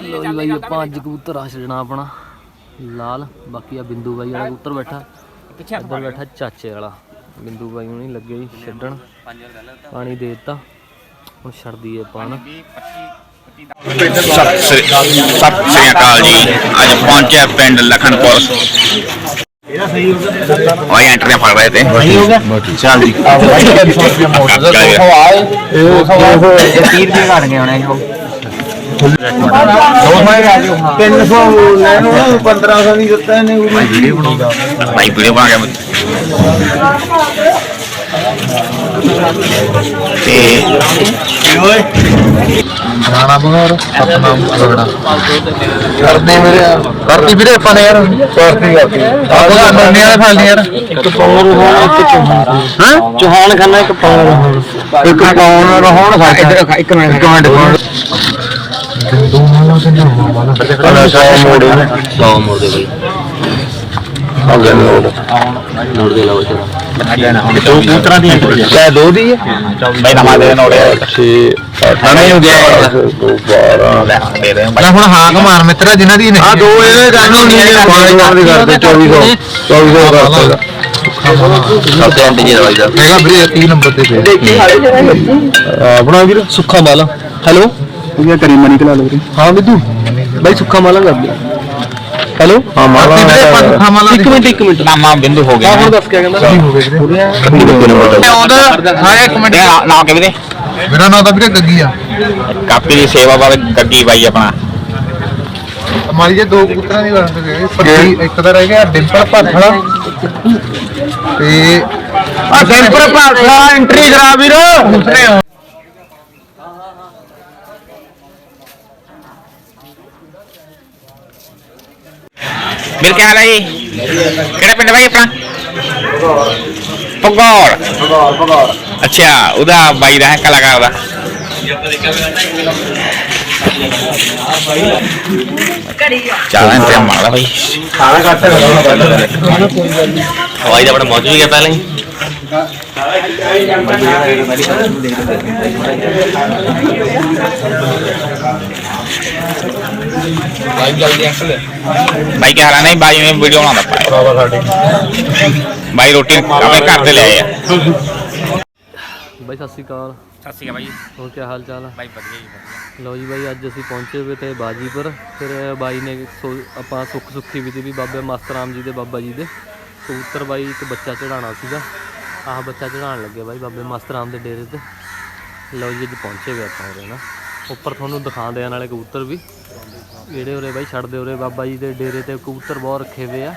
ਲੋ ਜੀ ਬਾਈ ਆਪਾਂ ਅੱਜ ਕਬੂਤਰ ਆ ਛੱਡਣਾ ਆਪਣਾ ਲਾਲ ਬਾਕੀ ਆ ਬਿੰਦੂ ਬਾਈ ਵਾਲਾ ਕਬੂਤਰ ਬੈਠਾ ਇੱਧਰ ਬੈਠਾ ਚਾਚੇ ਵਾਲਾ ਬਿੰਦੂ ਬਾਈ ਨੂੰ ਨਹੀਂ ਲੱਗੇ ਜੀ ਛੱਡਣ ਪਾਣੀ ਦੇ ਦਿੱਤਾ ਹੁਣ ਛੱਡਦੀ ਏ ਪਾਣ ਸਤਿ ਸ੍ਰੀ ਸਤਿ ਸ੍ਰੀ ਅਕਾਲ ਜੀ ਅੱਜ ਪਹੁੰਚਿਆ ਪਿੰਡ ਲਖਨਪੁਰ ਉਹ ਐਂਟਰੀਆਂ ਫੜ ਰਹੇ ਤੇ ਚੱਲ ਜੀ ਭਾਈ ਵੀਡੀਓ ਬਣਾ ਕੇ ਤੇ ਰਾਣਾ ਬਗੌਰ ਸਤਨਾਮ ਅਗੜਾ ਕਰਦੇ ਮੇਰੇ ਕਰਤੀ ਵੀਰੇ ਆਪਾਂ ਨੇ ਯਾਰ। ਕਰਤੀ ਕਰਤੀ ਆਹ ਮੰਨੇ ਵਾਲੇ ਫਲ ਯਾਰ। ਇੱਕ ਪੌਰ ਹੋਣ ਇੱਕ ਚੌਹਾਨ। ਹਾਂ? ਚੌਹਾਨ ਖਾਨਾ ਇੱਕ ਪੌਰ ਹੋਣ ਇੱਕ ਪੌਰ ਹੋਣ ਇੱਧਰ ਇੱਕ ਮਿੰਟ ਇੱਕ ਮਿੰਟ। ਦੋ ਮਾਲਾ ਤੇ ਨਾ ਮਾਲਾ ਪਹਿਲਾਂ ਸੌ ਮੋੜੇ ਨੇ 100 ਮੋੜ ਦੇ ਬਾਈ ਆ ਗਿਆ ਨੋਟ ਦੇ ਲਾਓ ਚਲੋ ਦੋ ਕੂਤਰਾਂ ਦੀ ਚਾਹੇ ਦੋ ਦੀ ਹੈ ਭਾਈ ਨਮਾ ਦੇ ਨੋੜੇ 6 8 ਹੋ ਗਿਆ 12 ਮੈਂ ਹੁਣ ਹਾਕ ਮਾਰ ਮਿੱਤਰਾ ਜਿਨ੍ਹਾਂ ਦੀ ਨੇ ਆ ਦੋ ਇਹਦੇ ਕਾਨੂੰ ਨਹੀਂ ਕਰਦੇ 2400 2400 ਕਰਦਾ ਹੈਗਾ ਵੀਰੇ 30 ਨੰਬਰ ਤੇ ਆਪਣਾ ਵੀਰ, ਸੁੱਖਾ ਮਾਲਾ। ਹੈਲੋ? ਇਹ ਕਰੀ ਮਨੀ ਕਲਾ ਲੋ ਹਾਂ ਬਿੱਦੂ। ਬਾਈ ਸੁੱਖਾ ਮਾਲਾ ਕਰ ਦੇ ਹੈਲੋ? ਹਾਂ ਮਾਲਾ ਸੁੱਖਾ ਮਾਲਾ ਇੱਕ ਮਿੰਟ ਇੱਕ ਮਿੰਟ। ਨਾਮਾ ਬਿੰਦੂ ਹੋ ਗਿਆ ਹੁਣ ਦੱਸ ਕੇ ਕਹਿੰਦਾ? ਹੋ ਗਏ ਵੀਰੇ। ਆਉਂਦਾ ਹਾਂ ਇੱਕ ਮਿੰਟ। ਨਾ ਕੇ ਵੀਰੇ ਮੇਰਾ ਨਾਮ ਤਾਂ ਵੀਰੇ ਗੱਗੀ ਆ। ਕਾਪੀ ਦੀ ਸੇਵਾ ਵਾਲਾ ਗੱਗੀ ਬਾਈ ਆਪਣਾ। ਮਾਰੀ ਜੇ ਦੋ ਕਬੂਤਰਾਂ ਦੀ ਵਰਤ ਗਏ ਪੱਟੀ ਇੱਕ ਤਾਂ ਰਹਿ ਗਿਆ ਡਿੰਪਲ ਭਾਖੜਾ। ਤੇ ਆ ਡਿੰਪਲ ਭਾਖੜਾ ਐਂਟਰੀ ਕਰਾ ਵੀਰ। ਦੂਸਰੇ ਵੀਰ ਕੀ ਹਾਲ ਹੈ ਜੀ ਕਿਹੜਾ ਪਿੰਡ ਬਾਈ ਆਪਣਾ ਪਗੌੜ ਅੱਛਾ ਉਹਦਾ ਬਾਈ ਦਾ ਹੈ ਕਲਾਕਾਰ ਦਾ ਚਾਹ ਇੰਤਜ਼ਾਮ ਮਾਰਦਾ ਬਾਈ ਹਵਾਈ ਦਾ ਬੜਾ ਮੌਜ ਵੀ ਗਿਆ ਪਹਿਲਾਂ ਹੀ ਬਾਈ ਕੀ ਹਾਲ ਹੈ ਨਹੀਂ ਬਾਈ ਨੇ ਵੀਡੀਓ ਬਣਾਉਂਦਾ ਪਾਇਆ ਬਾਈ ਰੋਟੀ ਆਪਣੇ ਘਰ ਤੇ ਲੈ ਆਇਆ ਬਾਈ ਸਤਿ ਸ਼੍ਰੀ ਅਕਾਲ। ਸਤਿ ਸ਼੍ਰੀ ਅਕਾਲ ਬਾਈ ਹੋਰ ਕੀ ਹਾਲ ਚਾਲ ਆ? ਬਾਈ ਵਧੀਆ ਜੀ ਲਓ ਜੀ ਬਾਈ ਅੱਜ ਅਸੀਂ ਪਹੁੰਚੇ ਹੋਏ ਤੇ ਬਾਜੀਪੁਰ। ਫਿਰ ਬਾਈ ਨੇ ਆਪਾਂ ਸੁੱਖ ਸੁੱਖੀ ਵੀ ਤੇ ਵੀ ਬਾਬੇ ਮਸਤ ਰਾਮ ਜੀ ਦੇ ਬਾਬਾ ਜੀ ਦੇ। ਕਬੂਤਰ ਬਾਈ ਇੱਕ ਬੱਚਾ ਚੜਾਉਣਾ ਸੀਗਾ। ਆਹ ਬੱਚਾ ਚੜਾਉਣ ਲੱਗੇ ਬਾਈ ਬਾਬੇ ਮਸਤ ਰਾਮ ਦੇ ਡੇਰੇ ਤੇ। ਲਓ ਜੀ ਅੱਜ ਪਹੁੰਚੇ ਹੋਏ ਆਪਾਂ ਉਰੇ ਨਾ। ਉੱਪਰ ਤੁਹਾਨੂੰ ਦਿਖਾਉਂਦੇ ਆ ਨਾਲੇ ਕਬੂਤਰ ਵੀ। ਜਿਹੜੇ ਉਰੇ ਬਾਈ ਛੱਡਦੇ ਉਰੇ ਬਾਬਾ ਜੀ ਦੇ ਡੇਰੇ ਤੇ ਕਬੂਤਰ ਬਹੁਤ ਰੱਖੇ ਹੋਏ ਆ।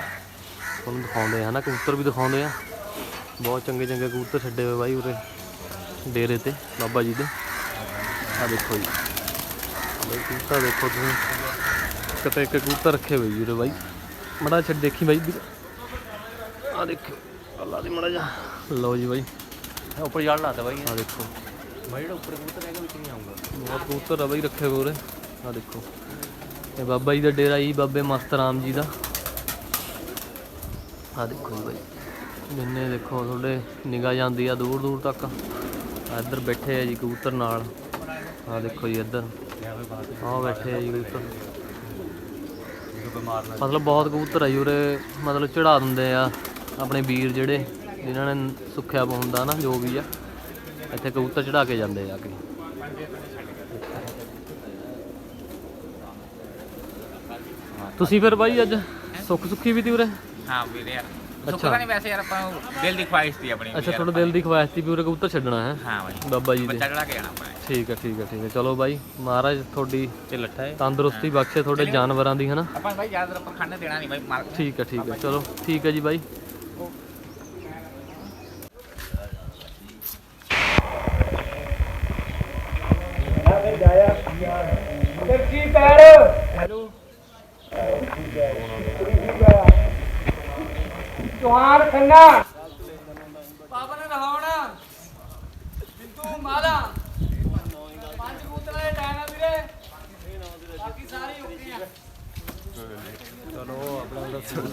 ਤੁਹਾਨੂੰ ਦਿਖਾਉਂਦੇ ਆ ਨਾ ਕਬੂਤਰ ਵੀ ਦਿਖਾਉਂਦੇ ਆ। ਬਹੁਤ ਚੰਗੇ ਚੰਗੇ ਕਬੂਤਰ ਛੱਡੇ ਹੋਏ ਬਾਈ ਉਰੇ ਡੇਰੇ ਤੇ ਬਾਬਾ ਜੀ ਦੇ। ਆ ਦੇਖੋ ਜੀ। ਬਾਈ ਕਬੂਤਰ ਦੇਖੋ ਤੁਸੀਂ। ਕਿਤੇ ਇੱਕ ਕਬੂਤਰ ਰੱਖੇ ਹੋਏ ਜੀ ਉਰੇ ਬਾਈ। ਮੜਾ ਛੱਡ ਦੇਖੀ ਬਾਈ ਆ ਦੇਖੋ ਅੱਲਾ ਦੀ ਮੜਾ ਜਾ ਲਓ ਜੀ ਬਾਈ। ਉੱਪਰ ਜਾਣ ਲਾਤਾ ਬਾਈ। ਆ ਦੇਖੋ। ਬਾਈ ਜਿਹੜਾ ਉੱਪਰ ਕਬੂਤਰ ਹੈਗਾ ਵਿੱਚ ਨਹੀਂ ਆਉਂਗਾ ਬਹੁਤ ਕਬੂਤਰ ਆ ਬਾਈ, ਰੱਖੇ ਹੋਏ ਉਰੇ। ਆ ਦੇਖੋ। ਇਹ ਬਾਬਾ ਜੀ ਦਾ ਡੇਰਾ ਜੀ, ਬਾਬੇ ਮਸਤ ਰਾਮ ਜੀ ਦਾ। ਆ ਦੇਖੋ ਜੀ ਬਾਈ। ਜਿੰਨੇ ਦੇਖੋ ਤੁਹਾਡੇ ਨਿਗਾਹ ਜਾਂਦੀ ਆ ਦੂਰ ਦੂਰ ਤੱਕ। ਆ ਇੱਧਰ ਬੈਠੇ ਆ ਜੀ ਕਬੂਤਰ ਨਾਲ। ਆ ਦੇਖੋ ਜੀ ਇੱਧਰ। ਆ ਬੈਠੇ ਆ ਜੀ ਕਬੂਤਰ। ਮਤਲਬ ਬਹੁਤ ਕਬੂਤਰ ਆ ਜੀ ਉਰੇ। ਮਤਲਬ ਚੜਾ ਦਿੰਦੇ ਆ ਆਪਣੇ ਵੀਰ ਜਿਹੜੇ, ਜਿਨ੍ਹਾਂ ਨੇ ਸੁੱਖਿਆ ਹੁੰਦਾ ਨਾ, ਜੋ ਵੀ ਆ। ਇੱਥੇ ਕਬੂਤਰ ਚੜਾ ਕੇ ਜਾਂਦੇ ਆ ਕੇ। ਤੁਸੀਂ ਫਿਰ ਬਾਈ ਅੱਜ ਸੁੱਖ ਸੁੱਖੀ ਵੀ ਤੀ ਉਰੇ? ਹਾਂ ਵੀਰੇ। ਯਾਰ ਅੱਛਾ। ਸੁੱਕਾ ਨਹੀਂ ਵੈਸੇ ਯਾਰ ਆਪਾਂ ਨੂੰ ਦਿਲ ਦੀ ਖੁਆਇਸ਼ ਸੀ ਆਪਣੀ ਅੱਛਾ ਤੁਹਾਡੇ ਦਿਲ ਦੀ। ਖਵਾਇਸ਼ ਤੀ ਵੀ ਉਰੇ ਕਬੂਤਰ ਛੱਡਣਾ ਹੈ। ਹਾਂ ਬਾਈ। ਬਾਬਾ ਜੀ ਦੇ। ਬੱਚਾ ਚੜਾ ਕੇ ਜਾਣਾ ਆਪਾਂ ਨੇ। ਠੀਕ ਹੈ ਠੀਕ ਹੈ ਠੀਕ ਹੈ। ਚਲੋ ਬਾਈ ਮਹਾਰਾਜ ਤੁਹਾਡੀ ਤੇ ਲੱਠਾ ਹੈ। ਤੰਦਰੁਸਤੀ ਬਖਸ਼ੇ ਤੁਹਾਡੇ ਜਾਨਵਰਾਂ ਦੀ ਹਨਾ ਆਪਾਂ ਬਾਈ ਜ਼ਿਆਦਾ ਆਪਾਂ ਖਾਣੇ ਦੇਣਾ ਨਹੀਂ ਬਾਈ ਮਾਰ ਠੀਕ ਹੈ ਠੀਕ ਹੈ। ਚਲੋ ਠੀਕ ਹੈ ਜੀ ਬਾਈ। ਚੌਹਾਨ ਖੰਨਾ। ਬਾਬਾ ਨੇ ਨਹਾਉਣਾ ਬਿੰਦੂ ਮਾਲਾ। ਪੰਜ ਕਬੂਤਰਾਂ ਦੇ ਟਾਈਮ ਆ ਵੀਰੇ। ਬਾਕੀ ਸਾਰੇ ਓਕੇ ਆ ਚਲੋ ਆਪਣਾ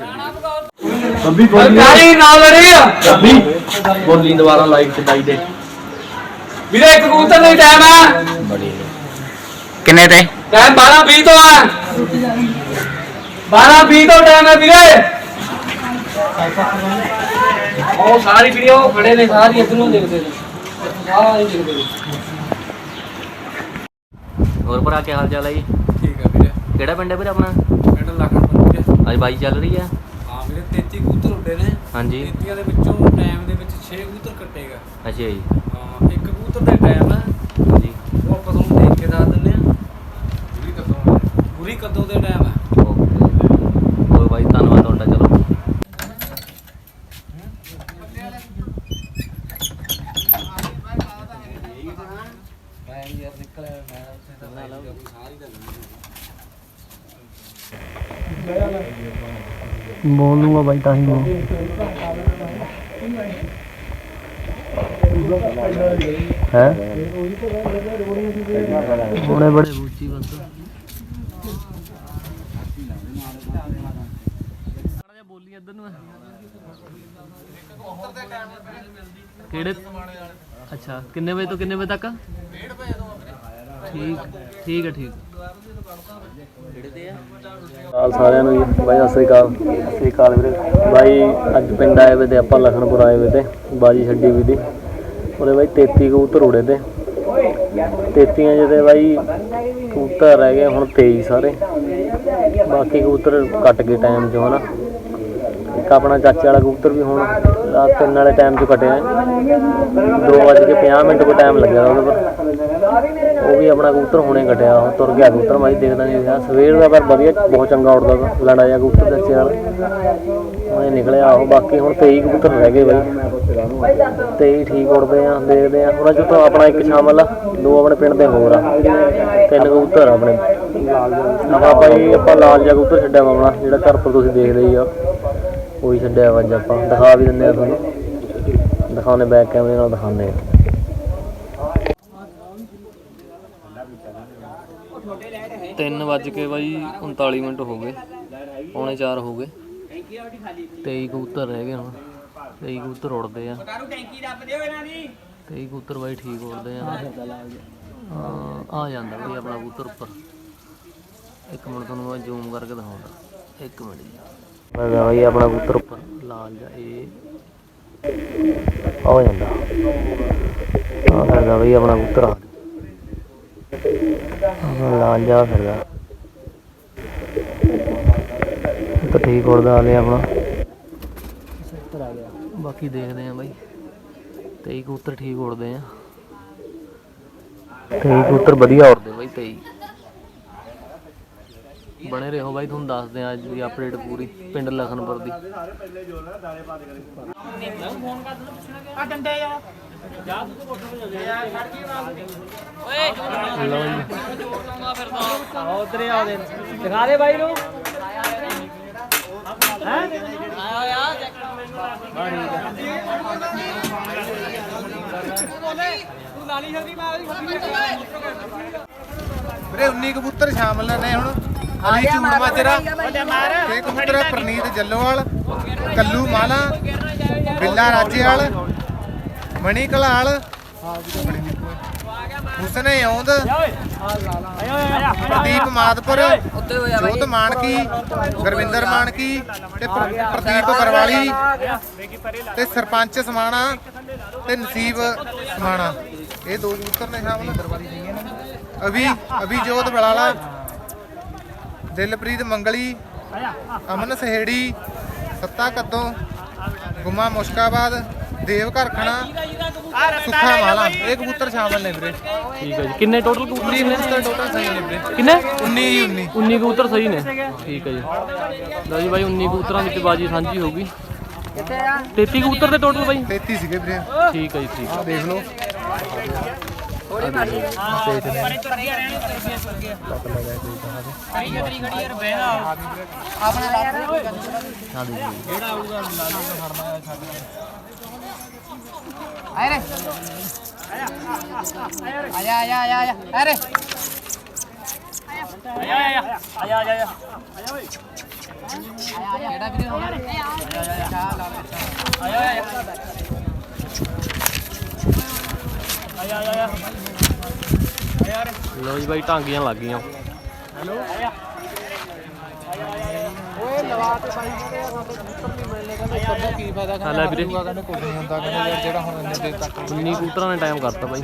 ਰਾਣਾ ਬਗੌਰ ਗਾੜੀ ਨਾਲ ਲੜੀ। ਆ ਬੋਲੀ ਦੁਬਾਰਾ ਲਾਈਵ ਚ ਦਾਈ ਦੇ। ਵੀਰੇ ਇੱਕ ਕਬੂਤਰ ਦੇ ਟਾਈਮ ਆ। ਕਿੰਨੇ ਤੇ? ਟਾਈਮ 12 20 ਤੋਂ ਆ। 12 20 ਤੋਂ ਟਾਈਮ ਹੈ ਵੀਰੇ। ਉਹ ਸਾਰੀ ਵੀਡੀਓ ਖੜੇ ਨੇ ਸਾਰੀ ਇਧਰ ਨੂੰ ਦੇਖਦੇ ਨੇ। ਸਾਰੀ ਦੇਖਦੇ ਨੇ। ਹੋਰ ਭਰਾ ਕੀ ਹਾਲ ਚਾਲ ਹੈ ਜੀ? ਠੀਕ ਹੈ ਵੀਰੇ। ਕਿਹੜਾ ਪਿੰਡ ਹੈ ਵੀਰੇ ਆਪਣਾ? ਪਿੰਡ ਲੱਖਣ ਅੱਜ ਬਾਈ ਚੱਲ ਰਹੀ ਹੈ ਹਾਂ ਵੀਰੇ 33 ਕਬੂਤਰ ਉੱਡੇ ਨੇ। ਹਾਂਜੀ। 33 ਦੇ ਵਿੱਚੋਂ ਟਾਈਮ ਦੇ ਵਿੱਚ 6 ਕਬੂਤਰ ਕੱਟੇਗਾ ਅੱਛਾ ਜੀ। ਹਾਂ ਇੱਕ ਕਬੂਤਰ ਦਾ ਟਾਈਮ ਹੈ ਹਾਂਜੀ ਉਹ ਆਪਾਂ ਤੁਹਾਨੂੰ ਦੇਖ ਕੇ ਦੱਸ ਦਿੰਦੇ ਆ ਪੂਰੀ ਕਦੋਂ ਪੂਰੀ ਕਦੋਂ ਦੇ ਟਾਈਮ ਹੈ। ਓਕੇ। ਹੋਰ ਬਾਈ ਧੰਨਵਾਦ ਤੁਹਾਡਾ ਚਲੋ। ਟਾਈਮ ਯਾਰ ਨਿਕਲਿਆ ਮੈਂ ਉੱਥੇ ਤਾਂ ਬਣਾ ਲਾ ਸਾਰੀ ਦਾ ਬੋਲ। ਲੂੰਗਾ ਬਾਈ ਤਾਂ ਹੀ। ਹੈ ਬੜੇ। ਬੜੇ ਬੂਚੀ ਬਸ ਬੋਲੀ ਇੱਧਰ ਨੂੰ ਕਿਹੜੇ? ਅੱਛਾ, ਕਿੰਨੇ ਵਜੇ ਤੋਂ ਕਿੰਨੇ ਵਜੇ ਤੱਕ? ਠੀਕ ਠੀਕ ਹੈ, ਠੀਕ। ਹਾਲ ਸਾਰਿਆਂ ਨੂੰ ਜੀ, ਬਾਈ, ਸਤਿ ਸ੍ਰੀ ਅਕਾਲ। ਸਤਿ ਸ੍ਰੀ ਅਕਾਲ ਵੀਰੇ। ਬਾਈ, ਅੱਜ ਪਿੰਡ ਆਏ ਵੇ ਤੇ, ਆਪਾਂ ਲਖਨਪੁਰ ਆਏ ਵੇ ਤੇ, ਬਾਜੀ ਛੱਡੀ ਵੀ ਦੀ। ਉਹਦੇ ਬਾਈ 33 ਕਬੂਤਰ ਉੜੇ ਤੇ। 33 ਜਿਹਦੇ ਬਾਈ ਕਬੂਤਰ ਰਹਿ ਗਏ ਹੁਣ 23 ਸਾਰੇ। ਬਾਕੀ ਕਬੂਤਰ ਕੱਟ ਗਏ ਟਾਈਮ 'ਚ ਹਨਾ। ਇੱਕ ਆਪਣਾ ਚਾਚੇ ਵਾਲਾ ਕਬੂਤਰ ਵੀ ਹੁਣ ਰਾਤ ਤਿੰਨ ਵਾਲੇ ਟਾਈਮ 'ਚ ਕੱਟਿਆ 2:50 ਮਿੰਟ ਕੋ ਟਾਈਮ ਲੱਗਿਆ ਉਹਦੇ ਪਰ ਉਹ ਵੀ ਆਪਣਾ ਕਬੂਤਰ ਹੁਣੇ ਕੱਟਿਆ ਉਹ ਤੁਰ ਗਿਆ ਕਬੂਤਰ ਮਾਈ ਦੇਖਦਾ ਨਹੀਂ ਰਿਹਾ। ਸਵੇਰ ਦਾ ਪਰ ਵਧੀਆ, ਬਹੁਤ ਚੰਗਾ ਉੱਡਦਾ ਤਾ ਲੜਾ ਜਾ ਕਬੂਤਰ ਚਾਚੇ ਨਾਲ ਹੁਣੇ ਨਿਕਲਿਆ ਉਹ ਬਾਕੀ ਹੁਣ 23 ਕਬੂਤਰ ਰਹਿ ਗਏ ਬਾਈ। 23 ਠੀਕ ਉੱਡਦੇ ਆ, ਦੇਖਦੇ ਆ। ਉਹਨਾਂ ਚੋਂ ਤਾਂ ਆਪਣਾ ਇੱਕ ਸ਼ਾਮਲ ਆ ਦੋ ਆਪਣੇ ਪਿੰਡ ਦੇ ਹੋਰ ਆ। ਤਿੰਨ ਕਬੂਤਰ ਆਪਣੇ। ਆਪਾਂ ਭਾਈ ਆਪਾਂ ਲਾਲ ਜਿਹਾ ਕਬੂਤਰ ਛੱਡਿਆ ਵਾ ਆਪਣਾ, ਜਿਹੜਾ ਘਰ ਪਰ ਤੁਸੀਂ ਦੇਖਦੇ ਹੀ ਆ। ਉਹੀ ਛੱਡਿਆ ਵਾ ਅੱਜ ਆਪਾਂ। ਦਿਖਾ ਵੀ ਦਿੰਦੇ ਆ ਤੁਹਾਨੂੰ। ਦਿਖਾਉਣੇ ਬੈਕ ਕੈਮਰੇ ਨਾਲ ਦਿਖਾਉਂਦੇ ਆ। ਤਿੰਨ ਵੱਜ ਕੇ ਬਾਈ 39 ਮਿੰਟ ਹੋ ਗਏ। ਪੌਣੇ 4 ਹੋ ਗਏ। 23 ਕਬੂਤਰ ਰਹਿ ਗਏ ਹੁਣ। 23 ਕਬੂਤਰ ਉੜਦੇ ਆ। ਟੈਂਕੀ ਰੱਬ ਦਿਓ ਇਹਨਾਂ ਦੀ। 23 ਕਬੂਤਰ ਬਾਈ ਠੀਕ ਉੜਦੇ ਆ। ਹਾਂ, ਆ ਜਾਂਦਾ ਬਈ ਆਪਣਾ ਕਬੂਤਰ ਉੱਪਰ। ਇੱਕ ਮਿੰਟ ਤੁਹਾਨੂੰ ਮੈਂ ਜ਼ੂਮ ਕਰਕੇ ਦਿਖਾਉਂਦਾ। ਇੱਕ ਮਿੰਟ ਜੀ। ਮੈਂ ਬਾਈ ਆਪਣਾ ਕਬੂਤਰ ਉੱਪਰ ਲਾਲ ਜਾ ਇਹ ਆ ਜਾਂਦਾ। ਆ ਕਰਦਾ ਬਈ ਆਪਣਾ ਕਬੂਤਰ ਆ ਲਾਲ ਜਾ ਫਿਰਦਾ। ਤਾਂ ਠੀਕ ਉੜਦਾ ਆ ਲਿਆ ਆਪਣਾ। ਸੈਕਟਰ ਆ ਗਿਆ। ਬਾਕੀ ਦੇਖਦੇ ਆ ਬਾਈ। 23 ਕਬੂਤਰ ਠੀਕ ਉੜਦੇ ਆ। 23 ਕਬੂਤਰ ਵਧੀਆ ਉੜਦੇ ਬਾਈ 23 ਬਣੇ ਰਹੋ ਬਾਈ ਤੁਹਾਨੂੰ ਦੱਸਦੇ ਆ ਅੱਜ ਦੀ ਅਪਡੇਟ ਪੂਰੀ ਪਿੰਡ ਲਖਨਪੁਰ ਦੀ। ਲਓ ਜੀ। ਉਧਰੇ ਆ ਦੇ ਦਿਖਾ ਦੇ ਬਾਈ ਨੂੰ। ਵੀਰੇ 19 ਕਬੂਤਰ ਸ਼ਾਮਲ ਨੇ ਹੁਣ। ਅਲੀ ਝੂੜ ਮਾਜਰਾ। ਤੇ ਕਬੂਤਰ ਪ੍ਰਨੀਤ ਜੱਲੋਵਾਲ ਕੱਲੂ ਮਾਲਾ ਬਿੱਲਾ ਰਾਜੇਵਾਲ ਮਣੀ ਕਲਾਲ ਹੁਸਨ ਆਉਂਦ ਪ੍ਰਦੀਪ ਮਾਦਪੁਰ ਜੋਤ ਮਾਨਕੀ ਗੁਰਵਿੰਦਰ ਮਾਨਕੀ ਤੇ ਪ੍ਰ- ਪ੍ਰਦੀਪ ਬਰਵਾਲੀ ਤੇ ਸਰਪੰਚ ਸਮਾਣਾ ਤੇ ਨਸੀਬ ਸਮਾਣਾ। ਇਹ ਦੋ ਕਬੂਤਰ ਨੇ ਸ਼ਾਮਲ ਦਰਬਾਰੀ ਸੀਗੇ ਨੇ। ਅਭੀ ਅਭਿਜੋਤ ਬਲਾਲਾ ਦਿਲਪ੍ਰੀਤ ਮੰਗਲੀ ਅਮਨ ਸਹੇੜੀ ਸੱਤਾ ਕੱਦੋਂ ਗੁਮਾ ਮੁਸ਼ਕਾਬਾਦ ਦੇਵ ਘਰਖਣਾ ਸੁੱਖਾ ਮਾਲਾ। ਇਹ ਕਬੂਤਰ ਸ਼ਾਮਲ ਨੇ ਵੀਰੇ। ਠੀਕ ਹੈ ਜੀ। ਕਿੰਨੇ ਟੋਟਲ ਕਬੂਤਰ ਨੇ ਟੋਟਲ ਸਹੀ ਨੇ ਵੀਰੇ। ਕਿੰਨੇ? 19 ਹੀ 19 19 ਕਬੂਤਰ ਸਹੀ ਨੇ। ਠੀਕ ਹੈ ਜੀ। ਲਓ ਜੀ ਬਾਈ 19 ਕਬੂਤਰਾਂ ਵਿੱਚ ਬਾਜੀ ਸਾਂਝੀ ਹੋ ਗਈ। 33 ਕਬੂਤਰ ਦੇ ਟੋਟਲ ਬਾਈ। 33 ਸੀਗੇ ਵੀਰੇ। ਠੀਕ ਹੈ ਜੀ ਠੀਕ ਦੇਖ ਲਓ। थोड़ी मार हाँ पर तो रह गया रहने तो रह गया लत लगा है कहाँ से करी करी घड़ी यार बहना आपने रात को हाँ। जी एड़ा आऊगा लालू का फरमा है छाड़ आए रे। आया आया आया आया। अरे आया। आया आया। आया आया। आया आया आया। आया आया। आया आया। ਆਇਆ ਆਇਆ ਆਇਆ ਲਓ ਜੀ ਬਾਈ ਟਾਂਗੀਆਂ ਲੱਗ ਗਈਆਂ। ਹਾਂ ਲੈ ਵੀਰੇ। ਕਹਿੰਦੇ ਕੁਝ ਨਹੀਂ ਹੁੰਦਾ ਕਹਿੰਦੇ ਯਾਰ ਜਿਹੜਾ ਹੁਣ ਇੰਨੇ ਦੇਰ ਤੱਕ 19 ਕਬੂਤਰਾਂ ਨੇ ਟਾਈਮ ਕਰਤਾ ਬਾਈ।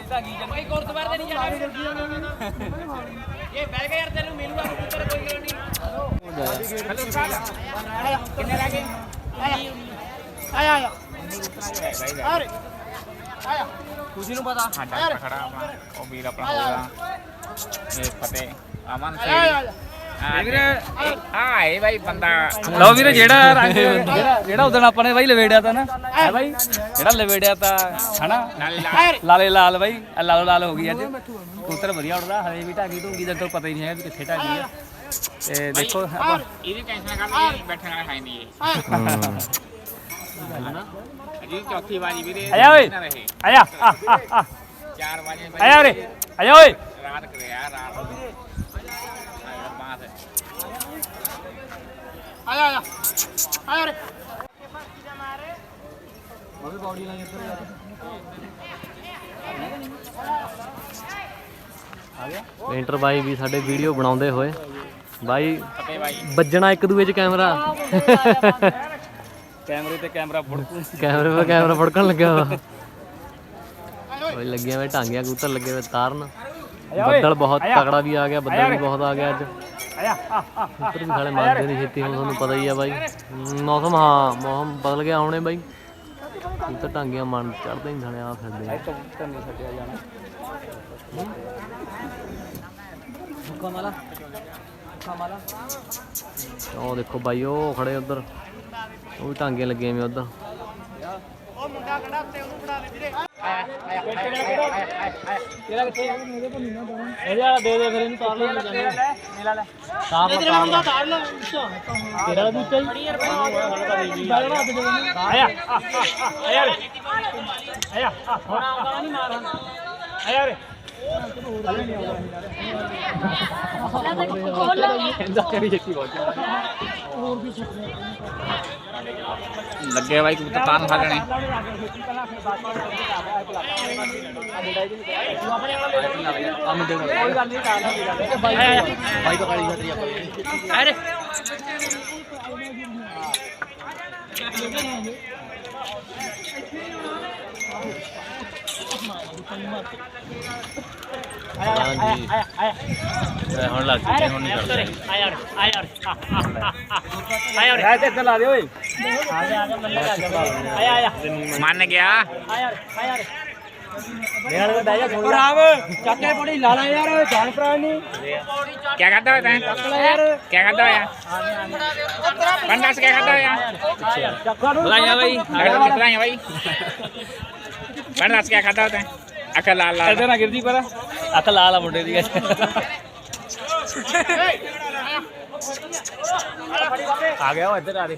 ਢਾਗੀ ਜੰਗ ਭਾਈ ਗੁਰਦੁਆਰੇ ਤੇ ਨਹੀਂ ਜਾਣਾ। ਇਹ ਬਹਿ ਗਿਆ ਯਾਰ ਤੈਨੂੰ ਮਿਲੂਗਾ ਕਬੂਤਰ ਕੋਈ ਗੱਲ ਨਹੀਂ। ਕਿੰਨੇ ਰਹਿ ਗਏ? ਤੁਸੀਂ ਨੂੰ ਪਤਾ? ਸਾਡਾ ਖੜਾ ਆਪਣਾ ਉਹ ਵੀਰ ਆਪਣਾ ਹੋਊਗਾ। ਇਹ ਫਤਿਹ। ਅਮਨ ਸਿੰਘ ਵੀਰੇ ਆਏ ਬਾਈ ਬੰਦਾ। ਲਓ ਵੀਰੇ ਜਿਹੜਾ ਰੰਗ ਜਿਹੜਾ ਜਿਹੜਾ ਉਦੋਂ ਆਪਾਂ ਨੇ ਬਾਈ ਲਵੇੜਿਆ ਤਾਂ ਨਾ ਹੈ ਬਾਈ? ਜਿਹੜਾ ਲਵੇੜਿਆ ਤਾਂ ਹਨਾ? ਲਾਲੇ ਲਾਲ। ਬਾਈ ਆਹ ਲਾਲੋ ਲਾਲ ਹੋ ਗਈ ਅੱਜ। ਕਬੂਤਰ ਵਧੀਆ ਉੱਡਦਾ ਹਲੇ ਵੀ ਢਾਗੀ ਢੂਗੀ ਦਾ ਤਾਂ ਪਤਾ ਹੀ ਨਹੀਂ ਹੈ ਵੀ ਕਿੱਥੇ ਢਾਗੀ ਆ। ਤੇ ਦੇਖੋ ਆਪਾਂ ਇਹਦੀ ਟੈਨਸ਼ਨ ਕਰ ਲਈ ਬੈਠਣ ਵਾਲਾ ਹੈ ਨਹੀਂ ਇਹ। ਅਜੀ ਚੌਥੀ ਵਾਰੀ ਵੀਰੇ ਆਇਆ ਓਏ। ਨਾ ਰਹੇ। ਆਇਆ ਆ ਆ ਆ। 4 ਵਜੇ ਆਇਆ ਰੇ ਆਇਆ ਓਏ। ਰਾਤ ਕਰਿਆ ਰਾਤ ਆਇਆ ਬਾਤ ਪੇਂਟਰ ਬਾਈ ਵੀ ਸਾਡੇ ਵੀਡੀਓ ਬਣਾਉਂਦੇ ਹੋਏ। ਬਾਈ ਵੱਜਣਾ ਇੱਕ ਦੂਏ 'ਚ ਕੈਮਰਾ। ਕੈਮਰੇ ਤੇ ਕੈਮਰਾ ਫੜਕੂ। ਕੈਮਰੇ 'ਤੇ ਕੈਮਰਾ ਫੜਕਣ ਲੱਗਿਆ ਵਾ। ਓਏ। ਲੱਗਿਆ ਵੇ ਟਾਂਗਿਆ ਕਬੂਤਰ ਲੱਗੇ ਵੇ ਤਾਰਨ। ਬੱਦਲ ਬਹੁਤ ਤਕੜਾ ਵੀ ਆ ਗਿਆ ਬੱਦਲ ਵੀ ਬਹੁਤ ਆ ਗਿਆ ਅੱਜ। ਆਇਆ। ਆ ਆ ਕਬੂਤਰ ਵੀ ਸਾਲੇ ਮੰਨਦੇ ਨਹੀਂ ਛੇਤੀ ਹੁਣ ਤੁਹਾਨੂੰ ਪਤਾ ਹੀ ਆ ਬਾਈ। ਮੌਸਮ ਹਾਂ ਮੌਸਮ ਬਦਲ ਗਿਆ ਹੁਣੇ ਬਾਈ। ਕਬੂਤਰ ਟਾਂਗੀਆਂ ਮਨ ਚੜਦੇ ਨਹੀਂ ਸਾਲੇ ਆ ਫਿਰਦੇ ਆ। ਕਬੂਤਰ ਨਹੀਂ ਛੱਡਿਆ ਜਾਣਾ ਹੁਕਾ ਮਾਲਾ ਹੁਕਾ ਮਾਲਾ ਉਹ ਦੇਖੋ ਬਾਈ ਉਹ ਖੜੇ ਉਧਰ। ਉਹ ਵੀ ਟਾਂਗੇ ਲੱਗੇ ਵੇ ਉਧਰ। ਤੇਰਾ ਕਿੱਥੇ ਇਹਦੇ ਵਾਲਾ ਦੇ ਦੇ ਫਿਰ ਇਹਨੂੰ ਤਾਰ ਲੈ ਜਾਂਦੇ ਮੇਲਾ ਲੈ ਤਾਰ ਲੈ ਤੇਰਾ ਬੰਦਾ ਤਾਰ ਲੈ ਤੇਰਾ ਵੀ ਚਾਹੀ ਆਇਆ ਆ, ਆਇਆ ਆਇਆ ਆਇਆ। ਰੇ ਕਹਿੰਦਾ ਕਰੀ ਲੱਗੇ ਬਾਈ ਕਬੂਤਰ ਤਾਨ ਖਾ ਲੈਣੇ ਕੋਈ ਗੱਲ ਨਹੀਂ ਬਾਈ ਬਾਈ ਕਾਲੀ ਛਤਰੀ ਆਪਾਂ ਆਇਆ ਰੇ ਹਾਂਜੀ ਆਇਆ ਮੰਨ ਗਿਆ ਯਾਰ ਦਾ ਦਾਇਆ ਥੋੜੀ ਰਾਮ ਚੱਕੇ ਪੌੜੀ ਲਾ ਲਾ ਯਾਰ ਜਾਨ ਪ੍ਰਾਣ ਕੀ ਕਰਦਾ ਹੋਇਆ ਤੈਂ ਚੱਕ ਲੈ ਯਾਰ ਕੀ ਕਰਦਾ ਹੋਇਆ ਬੰਦਾਸ ਕੀ ਕਰਦਾ ਹੋਇਆ ਚੱਕਾ ਨੂੰ ਬਧਾਈਆਂ ਬਾਈ ਬਧਾਈਆਂ ਮੈਡਮ ਦੱਸ ਕੇ ਖਾਦਾ ਤੈਂ ਅੱਖ ਲਾਲ ਲਾਲ। ਕੱਢ ਨਾ ਗਿਰਦੀ ਪਰ। ਅੱਖ ਲਾਲ ਆ ਮੁੰਡੇ ਦੀ। ਆ ਗਿਆ ਉਹ ਇੱਧਰ ਆ ਦੇ।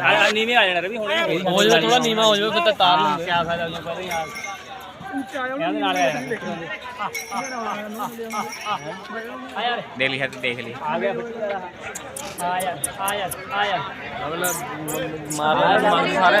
ਆ ਨੀਵੇਂ ਆ ਜਾਣਾ ਰਵੀ ਹੁਣੇ ਹੋ ਜਾ ਥੋੜਾ ਨੀਵਾ ਹੋ ਜਾਵੇ ਫਿਰ ਤਾਰ ਲੂੰਗੇ। ਕਿਆ ਫਾਇਦਾ ਹੋ ਪਰ ਯਾਰ। ਦੇਖ ਲਈ ਹੈ ਤੇ ਦੇਖ ਲਈ। ਆ ਗਿਆ ਬੱਚੀ। ਦਾ ਆ ਯਾਰ ਆ ਯਾਰ ਆ ਯਾਰ। ਮਾਰ ਮਾਰ ਸਾਰੇ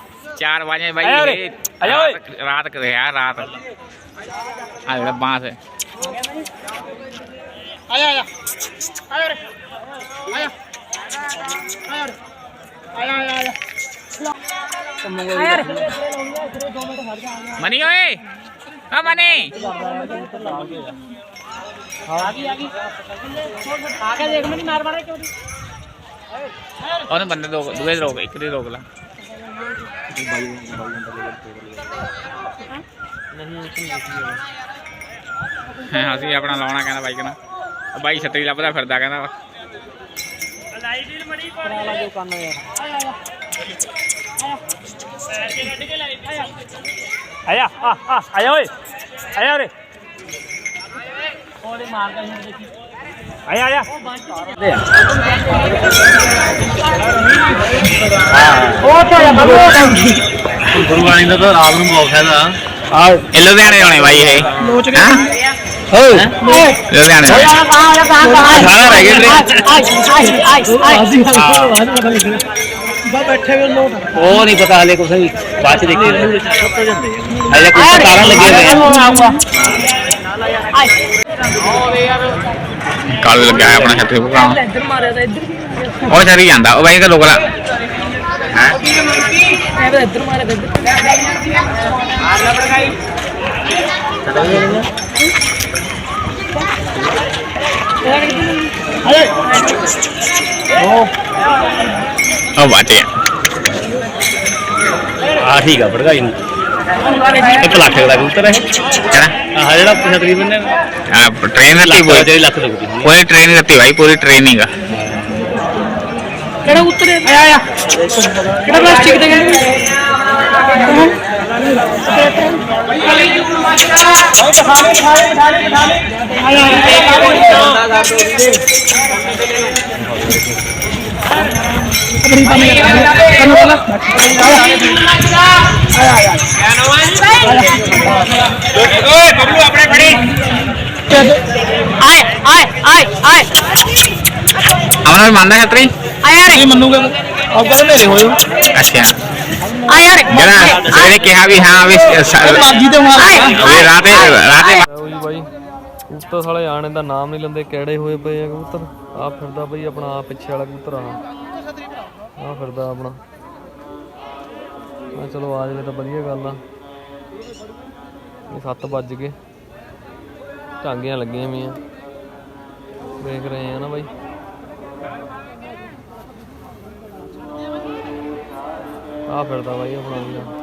चार बजे भाई आया रे, ये आया ओए। रात, रात कर रहा रात आ जरा बांस है ਮਨੀ ਓਏ ਆ ਮਨੀ ਉਹਨੇ ਬੰਦੇ ਦੋ ਦੂਏ ਰੋਕ ਇੱਕ ਦੇ ਰੋਕ ਲਾ ਹਾਂ ਅਸੀਂ ਆਪਣਾ ਲਾਉਣਾ ਕਹਿੰਦਾ ਬਾਈਕ ਆ ਬਾਈ ਛਤਰੀ ਲੱਭਦਾ ਫਿਰਦਾ ਕਹਿੰਦਾ ਵਾ। ਆਇਆ ਆ ਆ ਆਇਆ ਓਏ ਆਇਆ ਓਰੇ ਆਇਆ ਆਇਆ। ਗੁਰਬਾਣੀ ਦਾ ਤਾਂ ਰਾਤ ਨੂੰ ਬਹੁਤ ਫਾਇਦਾ। ਇਹ ਲੁਧਿਆਣੇ ਆਉਣੇ ਬਾਈ ਇਹ। ਹਾਂ? ਲੁਧਿਆਣੇ ਦੇ। ਸਾਰਾ ਰਹਿ ਗਿਆ ਉਹ ਨਹੀਂ ਪਤਾ ਹਲੇ ਕੁਛ ਵੀ ਬਾਅਦ ਚ ਦੇਖੀ ਹਲੇ ਕੁਝ ਕਾਰਨ ਲੱਗੇ ਹੋਏ। ਆ ਕੱਲ ਲੱਗਿਆ ਹੈ ਆਪਣਾ ਛਤਰੀ ਭੁਗਾਉਣ ਉਹ ਛਤਰੀ ਜਾਂਦਾ ਉਹ ਬਾਈ ਦਾ ਲੋਕ ਲਾ ਹੈਂ? ਉਹ ਬਚ ਗਿਆ ਆ ਠੀਕ ਆ ਭੜਕਾਈ ਨੂੰ। ਇੱਕ ਲੱਖ ਦਾ ਕਬੂਤਰ ਹੈ। ਕਿਹੜਾ? ਆਹ ਜਿਹੜਾ ਤਕਰੀਬਨ ਆ ਟ੍ਰੇਨ ਲੱਤੀ ਲੱਖ ਜਿਹੜੀ ਲੱਖ ਲੱਗਦੀ ਪੂਰੀ ਟ੍ਰੇਨ ਲੱਤੀ ਭਾਈ ਪੂਰੀ ਟ੍ਰੇਨਿੰਗ ਆ। ਕਿਹੜਾ ਉਤਰੇ ਆਇਆ ਆਇਆ। ਕਿਹੜਾ ਪਲਾਸਟਿਕ ਦੇ ਛਤਰੀ ਆਇਆ ਆਇਆ। ਰੇ ਜਿਹੜਾ ਜਿਹੜੇ ਕਿਹਾ ਵੀ ਹਾਂ ਵੀ ਮਰਜ਼ੀ ਤੇ ਮਾਰ ਵੀ ਰਾਤੇ ਰਾਤੇ ਲਓ ਜੀ ਬਾਈ ਕਬੂਤਰ ਸਾਲੇ ਆਣੇ ਦਾ ਨਾਮ ਨਹੀਂ ਲੈਂਦੇ, ਕਿਹੜੇ ਹੋਏ ਪਏ ਆ ਕਬੂਤਰ? ਆ ਫਿਰਦਾ ਬਈ ਆਪਣਾ ਆ ਪਿੱਛੇ ਵਾਲਾ ਕਬੂਤਰ ਆ। ਆ ਫਿਰਦਾ ਆਪਣਾ। ਆ ਚਲੋ ਆ ਜਾਵੇ ਤਾਂ ਵਧੀਆ ਗੱਲ ਆ। ਇਹ 7 ਵੱਜ ਗਏ। ਝਾਂਗੀਆਂ ਲੱਗੀਆਂ ਵੀਆਂ ਵੇਖ ਰਹੇ ਆ ਨਾ ਬਾਈ। ਆ ਫਿਰਦਾ ਬਾਈ ਆਪਣਾ ਵੀਰਾ